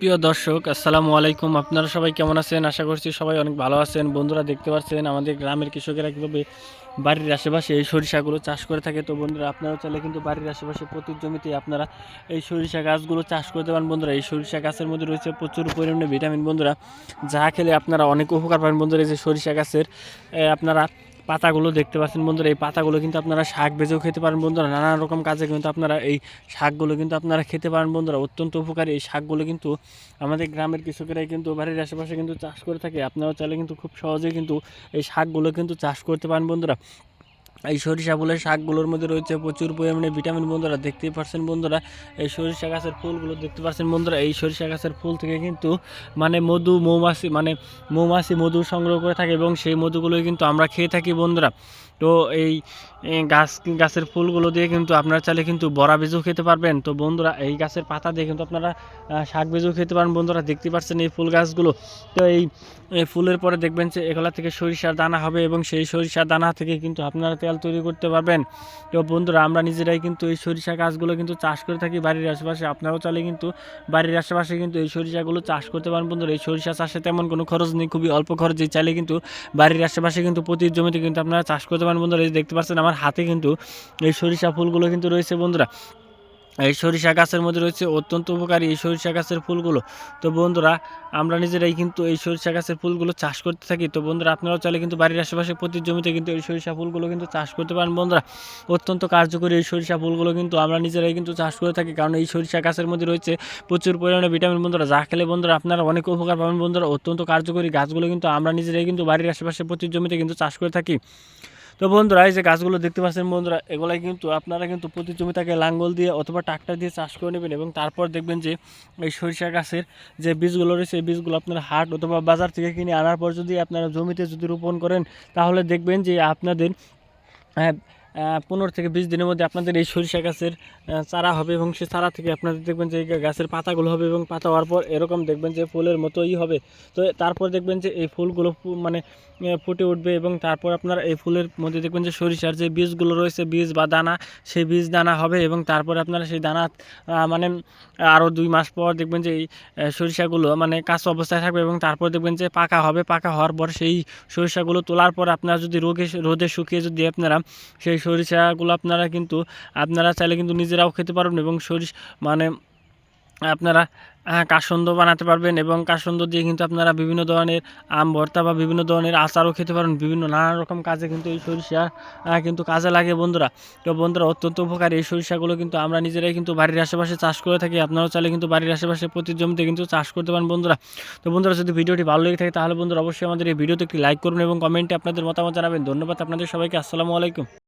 প্রিয় দর্শক, আসসালামু আলাইকুম। আপনারা সবাই কেমন আছেন? আশা করছি সবাই অনেক ভালো আছেন। বন্ধুরা দেখতে পাচ্ছেন, আমাদের গ্রামের কৃষকেরা কীভাবে বাড়ির আশেপাশে এই সরিষাগুলো চাষ করে থাকে। তো বন্ধুরা আপনারাও চাইলে কিন্তু বাড়ির আশেপাশে প্রতি জমিতে আপনারা এই সরিষা গাছগুলো চাষ করতে পারেন। বন্ধুরা, এই সরিষা গাছের মধ্যে রয়েছে প্রচুর পরিমাণে ভিটামিন। বন্ধুরা, যা খেলে আপনারা অনেক উপকার পাবেন। বন্ধুরা, এই যে সরিষা গাছের আপনারা পাতাগুলো দেখতে পাচ্ছেন বন্ধুরা, এই পাতাগুলো কিন্তু আপনারা শাক ভেজেও খেতে পারেন বন্ধুরা নানা রকম কাজে কিন্তু আপনারা এই শাকগুলো কিন্তু আপনারা খেতে পারেন বন্ধুরা, অত্যন্ত উপকারী। এই শাকগুলো কিন্তু আমাদের গ্রামের কৃষকেরাই কিন্তু, বাড়ির আশেপাশে কিন্তু চাষ করে থাকে, আপনারাও চাইলে কিন্তু খুব সহজেই কিন্তু এই শাকগুলো কিন্তু চাষ করতে পারেন বন্ধুরা। এই সরিষা ফুলের শাকগুলোর মধ্যে রয়েছে প্রচুর পরিমাণে ভিটামিন বন্ধুরা, দেখতেই পাচ্ছেন বন্ধুরা। এই সরিষা গাছের ফুলগুলো দেখতে পাচ্ছেন বন্ধুরা, এই সরিষা গাছের ফুল থেকে কিন্তু মানে মধু, মৌমাছি মানে মৌমাছি মধু সংগ্রহ করে থাকে এবং সেই মধুগুলোই কিন্তু আমরা খেয়ে থাকি বন্ধুরা। তো এই গাছ, গাছের ফুলগুলো দিয়ে কিন্তু আপনারা চাইলে কিন্তু বড়া বীজও খেতে পারবেন। তো বন্ধুরা, এই গাছের পাতা দিয়ে কিন্তু আপনারা শাক বীজও খেতে পারেন। বন্ধুরা, দেখতে পাচ্ছেন এই ফুল গাছগুলো? তো এই ফুলের পরে দেখবেন যে এগুলা থেকে সরিষার দানা হবে এবং সেই সরিষার দানা থেকে কিন্তু আপনারা তেল তৈরি করতে পারবেন। তো বন্ধুরা, আমরা নিজেরাই কিন্তু এই সরিষা গাছগুলো কিন্তু চাষ করে থাকি বাড়ির আশেপাশে। আপনারাও চাইলে কিন্তু বাড়ির আশেপাশে কিন্তু এই সরিষাগুলো চাষ করতে পারেন। বন্ধুরা, এই সরিষা চাষে তেমন কোনো খরচ নেই, খুবই অল্প খরচে চাইলে কিন্তু বাড়ির আশেপাশে কিন্তু প্রতি জমিতে কিন্তু আপনারা চাষ করতে পারেন। বন্ধুরা, এই দেখতে পাচ্ছেন আমার হাতে কিন্তু এই সরিষা ফুলগুলো কিন্তু রয়েছে বন্ধুরা। এই সরিষা গাছের মধ্যে রয়েছে অত্যন্ত উপকারী এই সরিষা গাছের ফুলগুলো। তো বন্ধুরা, আমরা নিজেরাই কিন্তু এই সরিষা গাছের ফুলগুলো চাষ করতে থাকি। তো বন্ধুরা, আপনারাও চাইলে কিন্তু বাড়ির আশেপাশে প্রতি জমিতে কিন্তু এই সরিষা ফুলগুলো কিন্তু চাষ করতে পারেন বন্ধুরা। অত্যন্ত কার্যকরী এই সরিষা ফুলগুলো কিন্তু আমরা নিজেরাই কিন্তু চাষ করে থাকি। কারণ এই সরিষা গাছের মধ্যে রয়েছে প্রচুর পরিমাণে ভিটামিন বন্ধুরা। যা খেলে বন্ধুরা আপনারা অনেক উপকার পাবেন বন্ধুরা। অত্যন্ত কার্যকরী গাছগুলো কিন্তু আমরা নিজেরাই কিন্তু বাড়ির আশেপাশে প্রতি জমিতে কিন্তু চাষ করে থাকি। তো বন্ধুরা, এই যে গাছগুলো দেখতে পাচ্ছেন বন্ধুরা, এগুলাই কিন্তু আপনারা কিন্তু প্রতি জমিটাকে লাঙ্গল দিয়ে অথবা ট্রাক্টর দিয়ে চাষ করে নেবেন এবং তারপর দেখবেন যে এই সরিষা গাছের যে বীজগুলো রয়েছে, এই বীজগুলো আপনার হাট অথবা বাজার থেকে কিনে আনার পর যদি আপনারা জমিতে যদি রোপণ করেন, তাহলে দেখবেন যে আপনাদের হ্যাঁ পনেরো থেকে বিশ দিনের মধ্যে আপনাদের এই সরিষা গাছের চারা হবে এবং সেই চারা থেকে আপনাদের দেখবেন যে গাছের পাতাগুলো হবে এবং পাতা হওয়ার পর এরকম দেখবেন যে ফুলের মতোই হবে। তো তারপর দেখবেন যে এই ফুলগুলো মানে ফুটে উঠবে এবং তারপর আপনার এই ফুলের মধ্যে দেখবেন যে সরিষার যে বীজগুলো রয়েছে, বীজ বা দানা, সেই বীজ দানা হবে এবং তারপরে আপনারা সেই দানা মানে আরও দুই মাস পর দেখবেন যে এই সরিষাগুলো মানে কাঁচা অবস্থায় থাকবে এবং তারপর দেখবেন যে পাকা হবে। পাকা হওয়ার পর সেই সরিষাগুলো তোলার পর আপনারা যদি রোগে, রোদে শুকিয়ে যদি আপনারা সেই সরিষাগুলো আপনারা কিন্তু আপনারা চাইলে কিন্তু নিজেরাও খেতে পারবেন এবং সরিষ মানে আপনারা আহ, কাসন্দ বানাতে পারবেন এবং কাসন্দ দিয়ে কিন্তু আপনারা বিভিন্ন ধরনের আম ভর্তা বা বিভিন্ন ধরনের আচারও খেতে পারেন বিভিন্ন নানা রকম কাজে কিন্তু এই সরিষা কিন্তু কাজে লাগে বন্ধুরা। তো বন্ধুরা অত্যন্ত উপকারী এই সরিষাগুলো কিন্তু আমরা নিজেরাই কিন্তু বাড়ির আশেপাশে চাষ করে থাকি। আপনারাও চাইলে কিন্তু বাড়ির আশেপাশে প্রতি জমিতে কিন্তু চাষ করতে পারেন বন্ধুরা। তো বন্ধুরা যদি ভিডিওটি ভালো লেগে থাকে তাহলে বন্ধুরা অবশ্যই আমাদের এই ভিডিওতে একটি লাইক করুন এবং কমেন্টে আপনাদের মতামত জানাবেন। ধন্যবাদ আপনাদের সবাইকে। আসসালামু আলাইকুম।